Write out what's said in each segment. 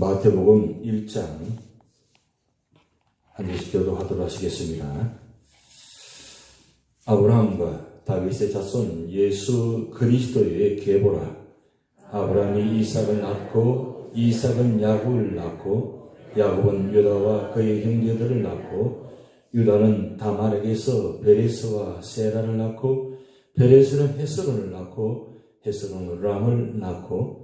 마태복음 1장 한 절씩 교도하도록 하시겠습니다. 아브라함과 다윗의 자손 예수 그리스도의 계보라. 아브라함이 이삭을 낳고 이삭은 야곱을 낳고 야곱은 유다와 그의 형제들을 낳고 유다는 다말에게서 베레스와 세라를 낳고 베레스는 헤스론을 낳고 헤스론은 람을 낳고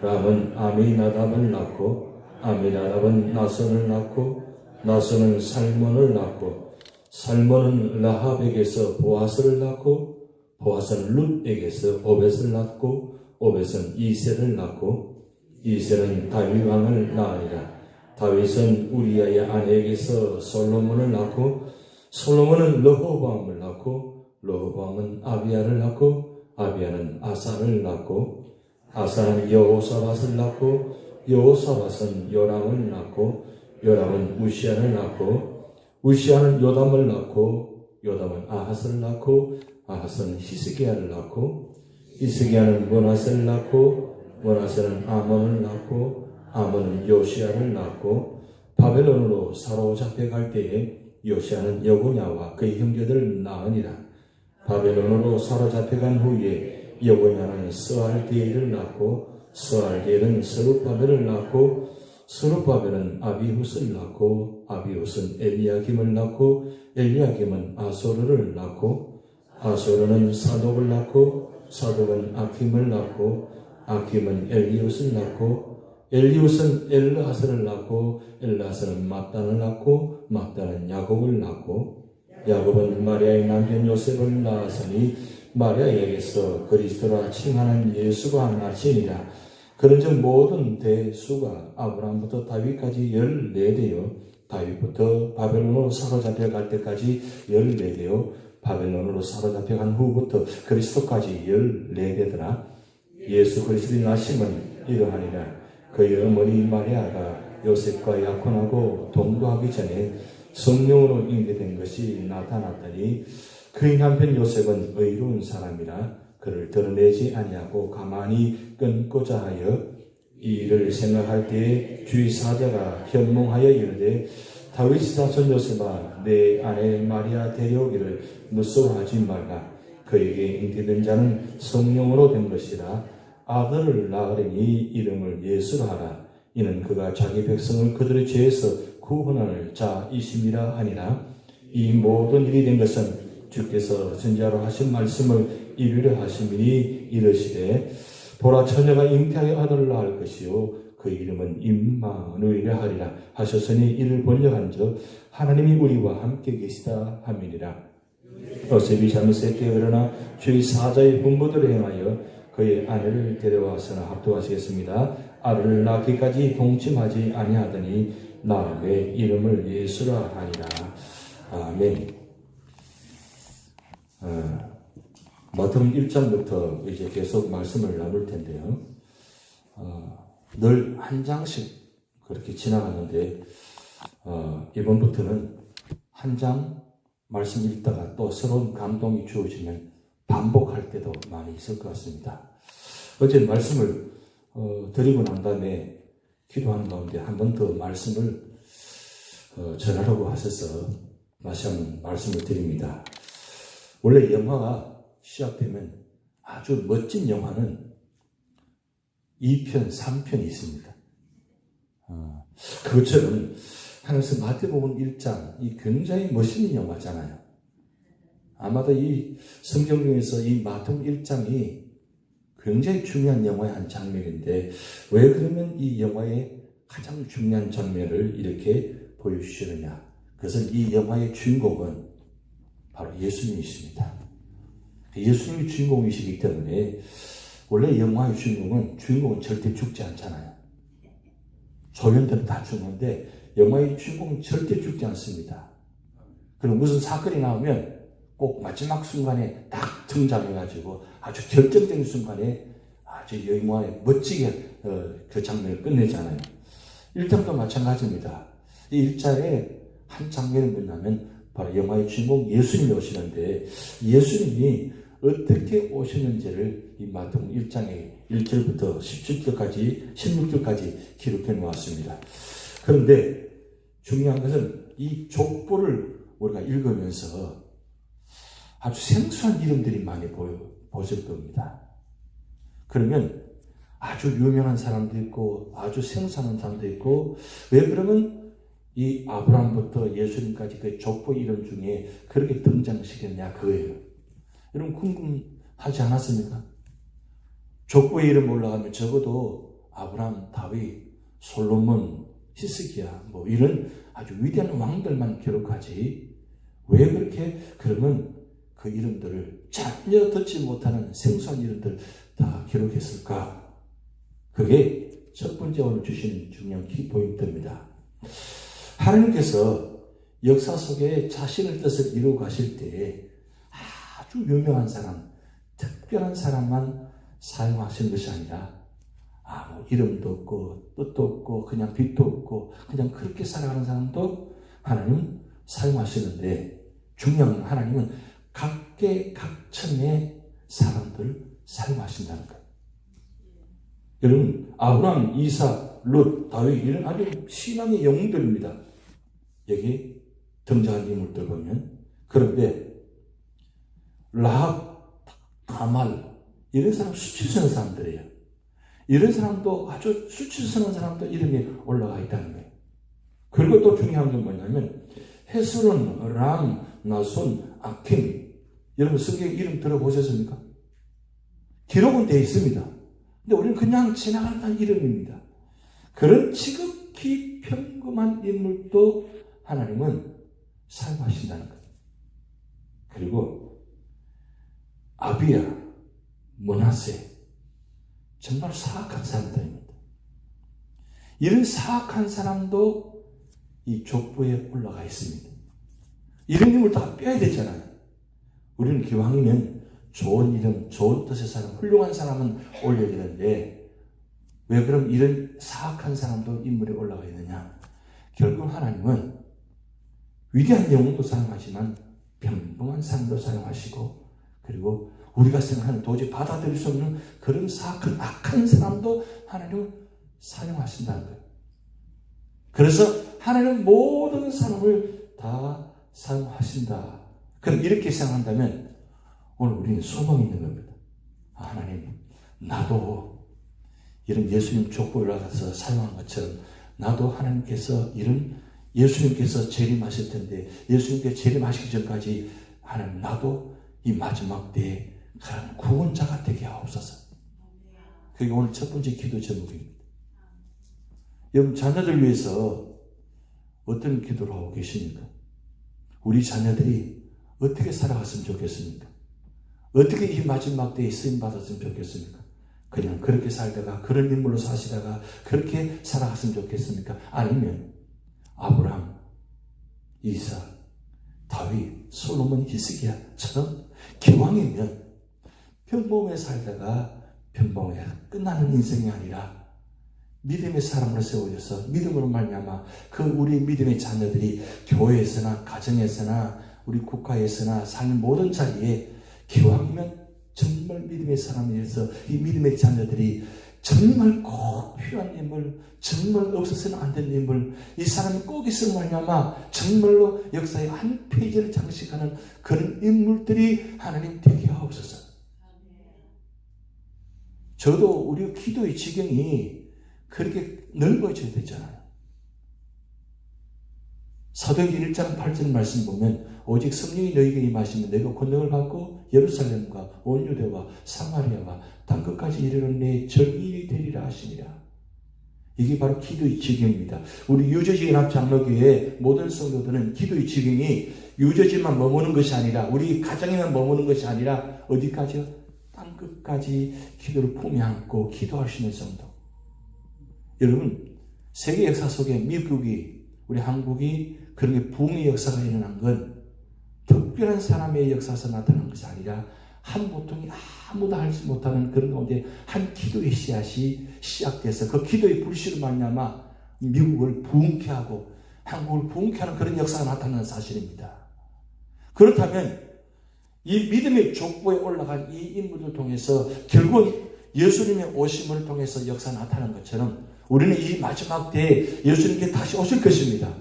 람은 아미나답을 낳고 아미나답은 나선을 낳고 나선은 살몬을 낳고 살몬은 라합에게서 보아스를 낳고 보아스는 룻에게서 오벳을 낳고 오벳은 이세를 낳고 이세는 다윗 왕을 낳으니라. 다윗은 우리아의 아내에게서 솔로몬을 낳고 솔로몬은 러호보암을 낳고 러호보암은 아비야를 낳고 아비야는 아사를 낳고 아사는 여호사밧을 낳고 여호사밧은 요람을 낳고 요람은 우시아를 낳고 우시아는 요담을 낳고 요담은 아하스를 낳고 아하스는 히스기야를 낳고 히스기야는 모나세를 낳고 모나세는 아몬을 낳고 아몬은 요시아를 낳고 바벨론으로 사로잡혀 갈 때에 요시아는 여고냐와 그의 형제들을 낳으니라. 바벨론으로 사로잡혀간 후에 여고냐는 스알디엘을 낳고 스알디엘은 스룹바벨을 낳고 스룹바벨은 아비후스를 낳고 아비후스는 엘리야김을 낳고 엘리야김은 아소르를 낳고 아소르는 사독을 낳고 사독은 아킴을 낳고 아킴은 엘리웃을 낳고 엘리웃은 엘르하스를 낳고 엘르하스는 mat단을 낳고 mat단은 야곱을 낳고 야곱은 마리아의 남편 요셉을 낳았으니 마리아에게서. 그리스도라 칭하는 예수가 나시니라. 그런즉 모든 대수가 아브라함부터 다윗까지 열네되어 다윗부터 바벨론으로 사로잡혀 갈 때까지 열네되어 바벨론으로 사로잡혀 간 후부터 그리스도까지 열네되더라. 예수 그리스도의 나심은 이러하니라. 그의 어머니 마리아가 요셉과 약혼하고 동거하기 전에 성령으로 잉태된 것이 나타났더니 그의 남편 요셉은 의로운 사람이라 그를 드러내지 아니하고 가만히 끊고자 하여 이 일을 생각할 때에 주의 사자가 현몽하여 이르되 다윗 자손 요셉아 내 아내 마리아 데려오기를 무서워하지 말라. 그에게 잉태된 자는 성령으로 된 것이라. 아들을 낳으려니 이름을 예수로 하라. 이는 그가 자기 백성을 그들의 죄에서 구원할 자이심이라 하니라. 이 모든 일이 된 것은 주께서 전자로 하신 말씀을 이루려 하심이니 이르시되 보라 처녀가 잉태하여 아들을 낳을 것이요 그 이름은 임마누이라 하리라 하셨으니 이를 번역한즉 하나님이 우리와 함께 계시다 함이니라 요셉이 잠에서 깨어나 주의 사자의 분부들을 행하여 그의 아내를 데려와서는 합도하시겠습니다. 아를 낳기까지 동침하지 아니하더니 나의 이름을 예수라 하니라. 아멘. 어, 마태복음 1장부터 이제 계속 말씀을 나눌 텐데요. 어, 늘 한 장씩 그렇게 지나가는데 어, 이번부터는 한 장 말씀 읽다가 또 새로운 감동이 주어지면 반복할 때도 많이 있을 것 같습니다. 어제 말씀을 어, 드리고 난 다음에 기도하는 가운데 한 번 더 말씀을 어, 전하라고 하셔서 다시 한번 말씀을 드립니다. 원래 영화가 시작되면 아주 멋진 영화는 2편, 3편이 있습니다. 어, 그것처럼 하나님께서 마태복음 1장, 이 굉장히 멋있는 영화잖아요. 아마도 이 성경 중에서 이 마태복음 1장이 굉장히 중요한 영화의 한 장면인데, 왜 그러면 이 영화의 가장 중요한 장면을 이렇게 보여주시느냐. 그것은 이 영화의 주인공은 바로 예수님이십니다. 예수님이 주인공이시기 때문에 원래 영화의 주인공은 주인공은 절대 죽지 않잖아요. 조연들은 다 죽는데 영화의 주인공은 절대 죽지 않습니다. 그리고 무슨 사건이 나오면 꼭 마지막 순간에 딱 등장해가지고 아주 결정적인 순간에 아주 영화에 멋지게 어, 그 장면을 끝내잖아요. 1장도 마찬가지입니다. 이 1장에 한 장면이 뭐냐면 바로 영화의 주인공 예수님이 오시는데 예수님이 어떻게 오시는지를 이 마태복음 1장의 1절부터 17절까지 16절까지 기록해 놓았습니다. 그런데 중요한 것은 이 족보를 우리가 읽으면서 아주 생소한 이름들이 많이 보여, 보실 겁니다. 그러면 아주 유명한 사람도 있고 아주 생소한 사람도 있고 왜 그러면 이 아브라함부터 예수님까지 그 족보 이름 중에 그렇게 등장시켰냐 그거예요. 여러분 궁금하지 않았습니까? 족보 이름 올라가면 적어도 아브라함, 다윗, 솔로몬, 히스기야 뭐 이런 아주 위대한 왕들만 기록하지 왜 그렇게 그러면 그 이름들을 전혀 듣지 못하는 생소한 이름들 다 기록했을까? 그게 첫 번째 오늘 주신 중요한 키포인트입니다. 하나님께서 역사 속에 자신의 뜻을 이루어 가실 때 아주 유명한 사람, 특별한 사람만 사용하시는 것이 아니라 아무 이름도 없고 뜻도 없고 그냥 빛도 없고 그냥 그렇게 살아가는 사람도 하나님 사용하시는데 중요한 건 하나님은 각계 각층의 사람들을 사용하신다는 거예요. 여러분 아브라함, 이사, 룻, 다윗 이런 아주 신앙의 영웅들입니다. 여기 등장한 인물들 보면 그런데 라합, 다말 이런 사람 수치스러운 사람들이에요. 이런 사람도 아주 수치스러운 사람도 이름이 올라가 있다는 거예요. 그리고 또 중요한 건 뭐냐면 헤스론, 람, 나손, 아킴 여러분 성경 이름 들어보셨습니까? 기록은 되어 있습니다. 근데 우리는 그냥 지나가는 이름입니다. 그런 지극히 평범한 인물도 하나님은 사용하신다는 것. 그리고 아비야, 모나세 정말 사악한 사람들입니다. 이런 사악한 사람도 이 족보에 올라가 있습니다. 이런 인물 다 빼야 되잖아요. 우리는 기왕이면 좋은 이름, 좋은 뜻의 사람, 훌륭한 사람은 올려야 되는데 왜 그럼 이런 사악한 사람도 인물에 올라가 있느냐? 결국 하나님은 위대한 영웅도 사용하지만 평범한 사람도 사용하시고 그리고 우리가 생각하는 도저히 받아들일 수 없는 그런 사악한 악한 사람도 하나님은 사용하신다는 거예요. 그래서 하나님은 모든 사람을 다 사용하신다. 그럼 이렇게 생각한다면 오늘 우리는 소망이 있는 겁니다. 아, 하나님, 나도 이런 예수님 족보 올라가서 사용한 것처럼 나도 하나님께서 이런 예수님께서 재림하실 텐데 예수님께 재림하시기 전까지 하나님 나도 이 마지막 때에 그런 구원자가 되게 하옵소서. 그게 오늘 첫 번째 기도 제목입니다. 여러분 자녀들 위해서 어떤 기도를 하고 계십니까? 우리 자녀들이 어떻게 살아갔으면 좋겠습니까? 어떻게 이 마지막 때에 쓰임 받았으면 좋겠습니까? 그냥 그렇게 살다가 그런 인물로 사시다가 그렇게 살아갔으면 좋겠습니까? 아니면 아브라함, 이사, 다윗, 솔로몬, 히스기야처럼 기왕이면 평범에 살다가 평범에 끝나는 인생이 아니라 믿음의 사람으로 세워져서 믿음으로 말미암아 그 우리 믿음의 자녀들이 교회에서나 가정에서나 우리 국가에서나 사는 모든 자리에 기왕이면 정말 믿음의 사람이어서 이 믿음의 자녀들이 정말 꼭 필요한 인물, 정말 없어서는 안 되는 인물, 이 사람이 꼭 있으면 말미암아 정말로 역사의 한 페이지를 장식하는 그런 인물들이 하나님 되게 하옵소서. 저도 우리 기도의 지경이 그렇게 넓어져야 되잖아요. 사도행전 1장 8절 말씀 보면 오직 성령이 너희에게 임하시면 내가 권능을 받고 예루살렘과 온 유대와 사마리아와 땅 끝까지 이르는 내 정인이 되리라 하시니라. 이게 바로 기도의 지경입니다. 우리 유저지인 합장로교회 모든 성도들은 기도의 지경이 유저지만 머무는 것이 아니라 우리 가정에만 머무는 것이 아니라 어디까지요? 땅끝까지 기도를 품에 안고 기도할 수 있는 정도. 여러분 세계 역사 속에 미국이 우리 한국이 그런 게 부흥의 역사가 일어난 건 특별한 사람의 역사에서 나타난 것이 아니라 한 보통이 아무도 알지 못하는 그런 가운데 한 기도의 씨앗이 시작돼서 그 기도의 불씨를 만나마 미국을 부흥케 하고 한국을 부흥케 하는 그런 역사가 나타나는 사실입니다. 그렇다면 이 믿음의 족보에 올라간 이 인물들 통해서 결국은 예수님의 오심을 통해서 역사 나타난 것처럼 우리는 이 마지막 때에 예수님께 다시 오실 것입니다.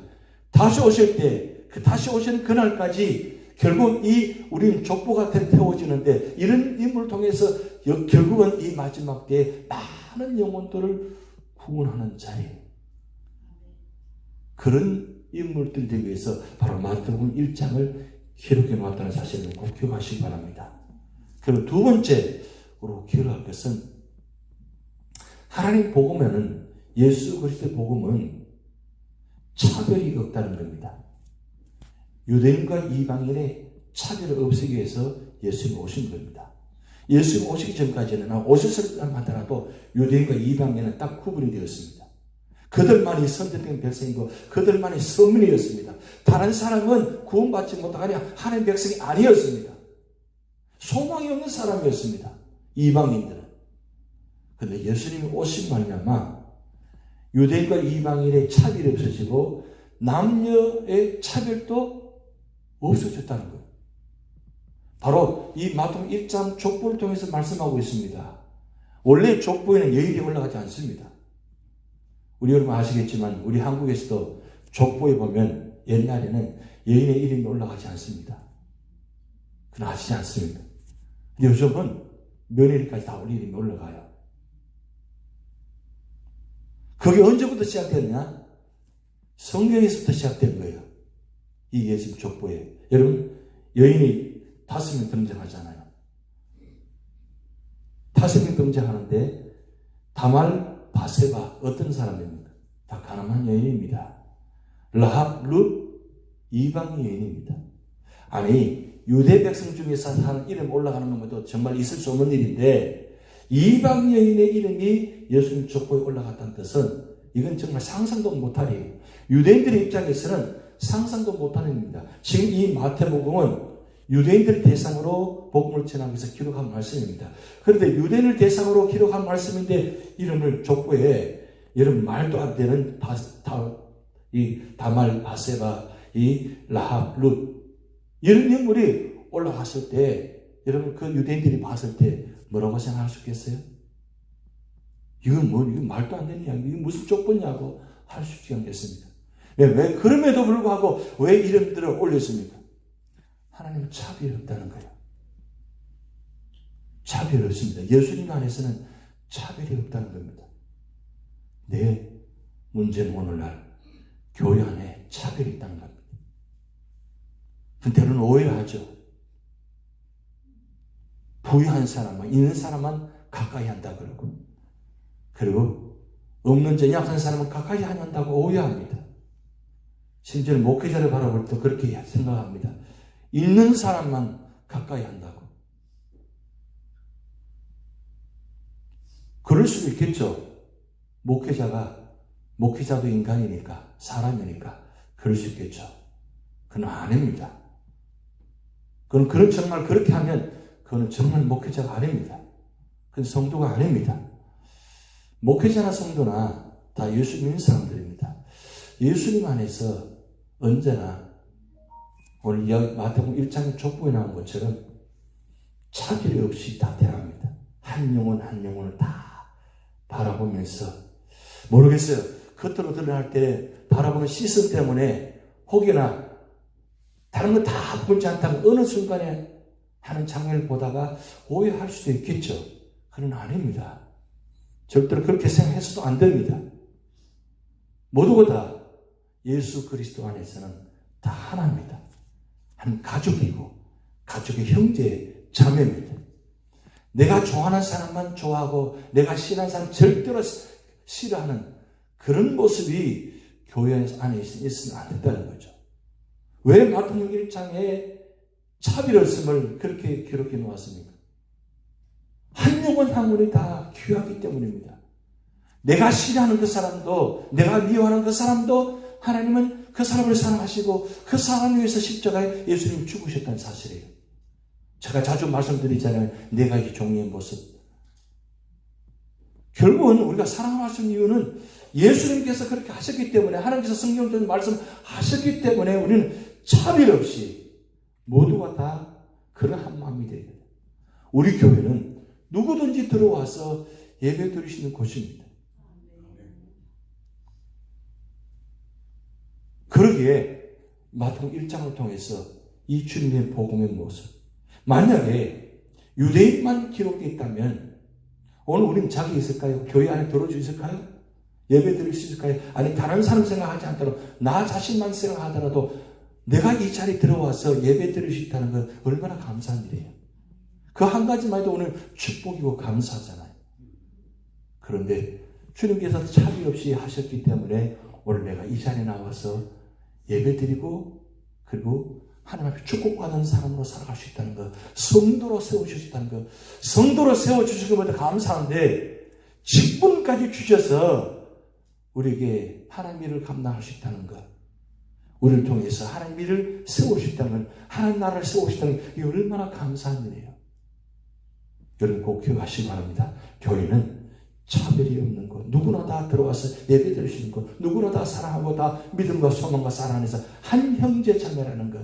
다시 오실 때, 그 다시 오시는 그날까지 결국 이 우리는 족보 같은 태워지는데 이런 인물을 통해서 여- 결국은 이 마지막 때에 많은 영혼들을 구원하는 자리에 그런 인물들이 되기 위해서 바로 마태복음 1장을 기록해 놓았다는 사실을 꼭 기억하시기 바랍니다. 그리고 두 번째로 기억할 것은 하나님 복음에는 예수 그리스도의 복음은 차별이 없다는 겁니다. 유대인과 이방인의 차별을 없애기 위해서 예수님이 오신 겁니다. 예수님 오시기 전까지는 오셨을 때만 하더라도 유대인과 이방인은 딱 구분이 되었습니다. 그들만이 선택된 백성이고 그들만이 서민이었습니다. 다른 사람은 구원받지 못하니 하나님 백성이 아니었습니다. 소망이 없는 사람이었습니다. 이방인들은. 근데 예수님이 오신 말미암아 유대인과 이방인의 차별이 없어지고 남녀의 차별도 없어졌다는 거예요. 바로 이 마태복음 1장 족보를 통해서 말씀하고 있습니다. 원래 족보에는 여인이 올라가지 않습니다. 우리 여러분 아시겠지만 우리 한국에서도 족보에 보면 옛날에는 여인의 이름이 올라가지 않습니다. 그건 아시지 않습니다. 요즘은 며느리까지 다 우리 이름이 올라가요. 그게 언제부터 시작됐냐? 성경에서부터 시작된 거예요. 이 예수님 족보에. 여러분, 여인이 다섯 명 등장하잖아요. 다섯 명 등장하는데, 다말 바세바 어떤 사람입니까? 다 가난한 여인입니다. 라합 룻 이방 여인입니다. 아니 유대 백성 중에서 사는 이름 올라가는 것도 정말 있을 수 없는 일인데 이방 여인의 이름이 예수님 족보에 올라갔다는 뜻은 이건 정말 상상도 못할 일이에요. 유대인들의 입장에서는 상상도 못하는 일입니다. 지금 이 마태복음은 유대인들 대상으로 복음을 전하기 위해서 기록한 말씀입니다. 그런데 유대인을 대상으로 기록한 말씀인데 이름을 족보에 여러분 말도 안 되는 다, 다, 이 다말 바세바 이 라합 룻 이런 인물이 올라갔을 때 여러분 그 유대인들이 봤을 때 뭐라고 생각할 수 있겠어요? 이건 뭐 이건 말도 안 되는 이야기 이게 무슨 족보냐고 할 수 있겠습니다. 왜, 왜 그럼에도 불구하고 왜 이름들을 올렸습니까? 하나님은 차별이 없다는 거예요. 차별이 없습니다. 예수님 안에서는 차별이 없다는 겁니다. 내 문제는 오늘날 교회 안에 차별이 있다는 겁니다. 때로는 오해를 하죠. 부유한 사람만, 있는 사람만 가까이 한다 그러고, 그리고 없는 자, 약한 사람은 가까이 안 한다고 오해합니다. 심지어 목회자를 바라볼 때 그렇게 생각합니다. 있는 사람만 가까이 한다고. 그럴 수도 있겠죠. 목회자가, 목회자도 인간이니까, 사람이니까, 그럴 수 있겠죠. 그건 아닙니다. 그건, 그런 정말 그렇게 하면, 그거는 정말 목회자가 아닙니다. 그건 성도가 아닙니다. 목회자나 성도나 다 예수 믿는 사람들입니다. 예수님 안에서 언제나 오늘 마태복음 1장 족보에 나온 것처럼 차별이 없이 다 대합니다. 한 영혼 한 영혼을 다 바라보면서 모르겠어요. 겉으로 드러날 때 바라보는 시선 때문에 혹여나 다른 거 다 보지 않다고 어느 순간에 하는 장면을 보다가 오해할 수도 있겠죠. 그건 아닙니다. 절대로 그렇게 생각해서도 안 됩니다. 모두가 다 예수 그리스도 안에서는 다 하나입니다. 한 가족이고 가족의 형제 자매입니다. 내가 좋아하는 사람만 좋아하고 내가 싫어하는 사람 절대로 싫어하는 그런 모습이 교회 안에 있으면 안 된다는 거죠. 왜 마태복음 1장에 차별없음을 그렇게 기록해 놓았습니까? 한 영혼 한 영혼이 다 귀하기 때문입니다. 내가 싫어하는 그 사람도, 내가 미워하는 그 사람도 하나님은 그 사람을 사랑하시고 그 사람을 위해서 십자가에 예수님 죽으셨다는 사실이에요. 제가 자주 말씀드리잖아요. 네 가지 종류의 모습. 결국은 우리가 사랑하시는 이유는 예수님께서 그렇게 하셨기 때문에 하나님께서 성경적인 말씀 하셨기 때문에 우리는 차별 없이 모두가 다 그런 한 마음이 돼요. 우리 교회는 누구든지 들어와서 예배 있는 곳입니다. 그러기에 마태복 1장을 통해서 이 주님의 복음의 모습 만약에 유대인만 기록되어 있다면 오늘 우리는 자기 있을까요? 교회 안에 들어올 수 있을까요? 예배 드릴 수 있을까요? 아니 다른 사람 생각하지 않더라도 나 자신만 생각하더라도 내가 이 자리에 들어와서 예배 드릴 수 있다는 건 얼마나 감사한 일이에요. 그 한 가지만 해도 오늘 축복이고 감사하잖아요. 그런데 주님께서 차비 없이 하셨기 때문에 오늘 내가 이 자리에 나와서 예배 드리고 그리고 하나님 앞에 축복받는 사람으로 살아갈 수 있다는 것, 성도로 세워주셨다는 것, 성도로 세워주신 것보다 감사한데, 직분까지 주셔서 우리에게 하나님 일을 감당할 수 있다는 것, 우리를 통해서 하나님 일을 것, 하나님 나라를 것, 이 얼마나 감사한 일이에요. 여러분 꼭 기억하시기 바랍니다. 교회는 차별이 없는 것, 누구나 다 들어와서 예배 드릴 수 있는 것, 누구나 다 사랑하고 다 믿음과 소망과 사랑 안에서 한 형제 자매라는 것,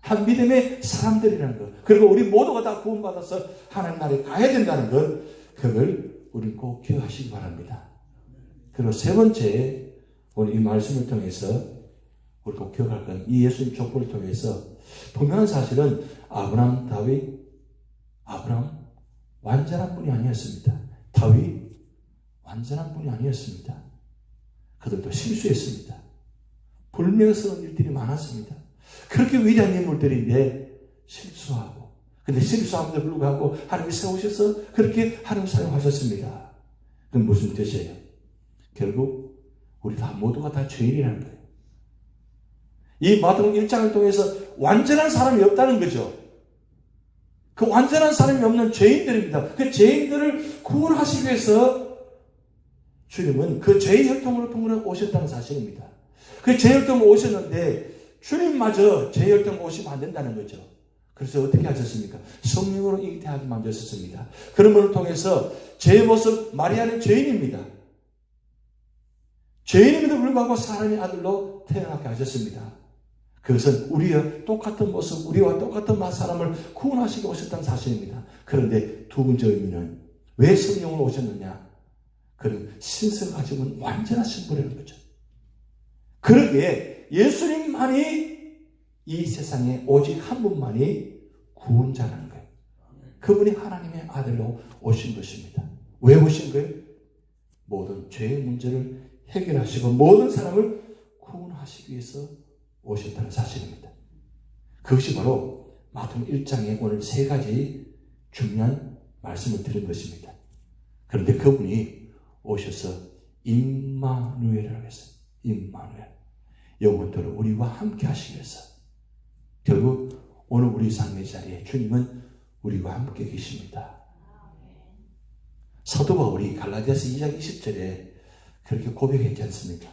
한 믿음의 사람들이라는 것, 그리고 우리 모두가 다 구원받아서 하나님 나라에 가야 된다는 것, 그걸 우리 꼭 기억하시기 바랍니다. 그리고 세 번째, 오늘 이 말씀을 통해서 우리 꼭 기억할 건, 이 예수님 족보를 통해서 분명한 사실은 아브람, 다윗, 아브람 완전한 분이 아니었습니다. 다윗 완전한 분이 아니었습니다. 그들도 실수했습니다. 불명스러운 일들이 많았습니다. 그렇게 위대한 인물들인데 실수하고 근데 실수함에도 불구하고 하나님이 세우셔서 그렇게 하나님 사용하셨습니다. 그건 무슨 뜻이에요? 결국 우리 다 모두가 다 죄인이라는 거예요. 이 마태복음 1장을 통해서 완전한 사람이 없다는 거죠. 그 완전한 사람이 없는 죄인들입니다. 그 죄인들을 구원하시기 위해서 주님은 그 죄의 혈통으로 통으로 오셨다는 사실입니다. 그 죄의 혈통으로 오셨는데 주님마저 죄의 혈통으로 오시면 안 된다는 거죠. 그래서 어떻게 하셨습니까? 성령으로 잉태하게 만드셨습니다. 그런 것을 통해서 죄의 모습, 마리아는 죄인입니다. 죄인임에도 불구하고 사람의 아들로 태어나게 하셨습니다. 그것은 우리의 똑같은 모습, 우리와 똑같은 사람을 구원하시기 오셨다는 사실입니다. 그런데 두 번째 의미는 왜 성령으로 오셨느냐? 그는 신성 가지고는 완전한 신분이라는 거죠. 그러기에 예수님만이 이 세상에 오직 한 분만이 구원자라는 거예요. 그분이 하나님의 아들로 오신 것입니다. 왜 오신 거예요? 모든 죄의 문제를 해결하시고 모든 사람을 구원하시기 위해서 오셨다는 사실입니다. 그것이 바로 마태복 1장에 오늘 세 가지 중요한 말씀을 드린 것입니다. 그런데 그분이 오셔서 임마누엘이라고 했어요. 임마누엘. 영원토록 우리와 함께 하시기 위해서. 결국 오늘 우리 삶의 자리에 주님은 우리와 함께 계십니다. 사도 바울이 갈라디아서 2장 20절에 그렇게 고백했지 않습니까?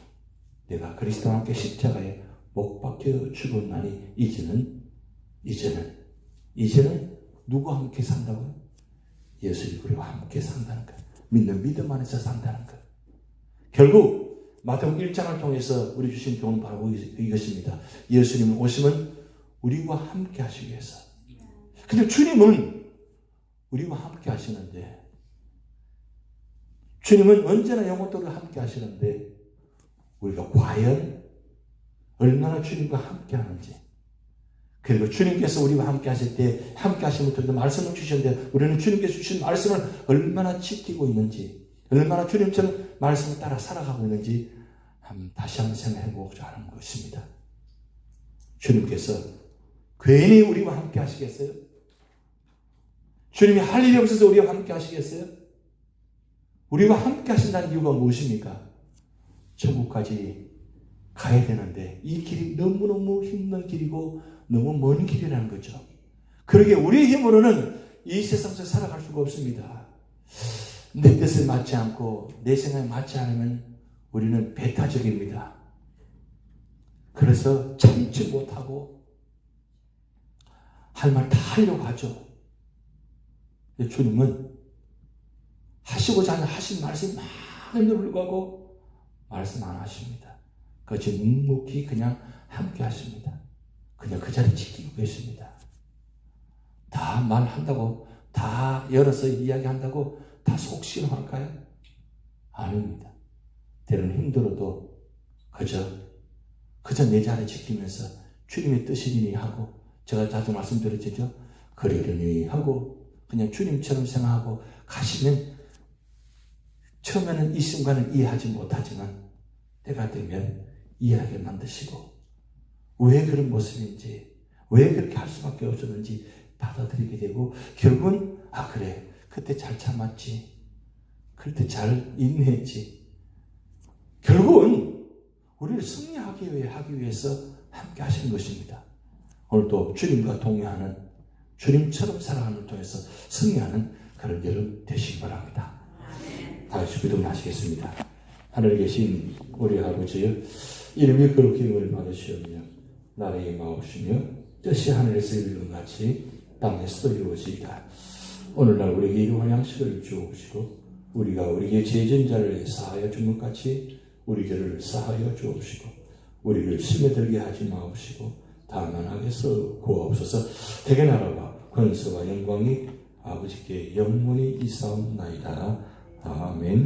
내가 그리스도와 함께 십자가에 못 박혀 죽었나니 이제는 이제는 이제는 누구와 함께 산다고요? 예수 그리스도와 함께 산다는 것. 믿는 믿음 안에서 산다는 것. 결국 마태복 1장을 통해서 우리 주신 교훈은 바로 이것입니다. 예수님 오시면 우리와 함께 하시기 위해서. 근데 주님은 우리와 함께 하시는데 주님은 언제나 영원토록 함께 하시는데 우리가 과연 얼마나 주님과 함께 하는지 그리고 주님께서 우리와 함께 하실 때 함께 하시는 분들도 말씀을 주셨는데 우리는 주님께서 주신 말씀을 얼마나 지키고 있는지 얼마나 주님처럼 말씀을 따라 살아가고 있는지 다시 한번 생각해 보고자 하는 것입니다. 주님께서 괜히 우리와 함께 하시겠어요? 주님이 할 일이 없어서 우리와 함께 하시겠어요? 우리와 함께 하신다는 이유가 무엇입니까? 천국까지 가야 되는데 이 길이 너무너무 힘든 길이고 너무 먼 길이라는 거죠. 그러게 우리의 힘으로는 이 세상 에서 살아갈 수가 없습니다. 내 뜻에 맞지 않고 내 생각에 맞지 않으면 우리는 배타적입니다. 그래서 참지 못하고 할 말 다 하려고 하죠. 주님은 하시고자 하신 말씀 많은데 불구하고 말씀 안 하십니다. 그것이 묵묵히 그냥 함께 하십니다. 그냥 그 자리 지키고 계십니다. 다 말한다고, 다 열어서 이야기한다고 다 속시원할까요? 아닙니다. 때로는 힘들어도 그저, 그저 내 자리 지키면서 주님의 뜻이니 하고, 제가 자주 말씀드렸죠? 그러려니 하고, 그냥 주님처럼 생각하고 가시면 처음에는 이 순간은 이해하지 못하지만 때가 되면 이해하게 만드시고 왜 그런 모습인지 왜 그렇게 할 수밖에 없었는지 받아들이게 되고 결국은 아 그래 그때 잘 참았지 그때 잘 인내했지 결국은 우리를 승리하기 위해 하기 위해서 함께 하시는 것입니다. 오늘도 주님과 동행하는 주님처럼 살아가는 통해서 승리하는 그런 여름 되시기 바랍니다. 다 같이 기도하시겠습니다. 하늘에 계신 우리 아버지여 이름이 그렇게 영을 받으시오며 나라의 마옵시며 뜻이 하늘에서 이루는 같이 땅에서도 이루어지이다. 오늘날 우리에게 일용할 양식을 주옵시고 우리가 우리에게 죄진 자를 사하여 준 것 같이 우리 죄를 사하여 주옵시고 우리를 심에 들게 하지 마옵시고 다만 하게서 구하옵소서 대개 나라와 권세와 영광이 아버지께 영원히 이사옵나이다. 아멘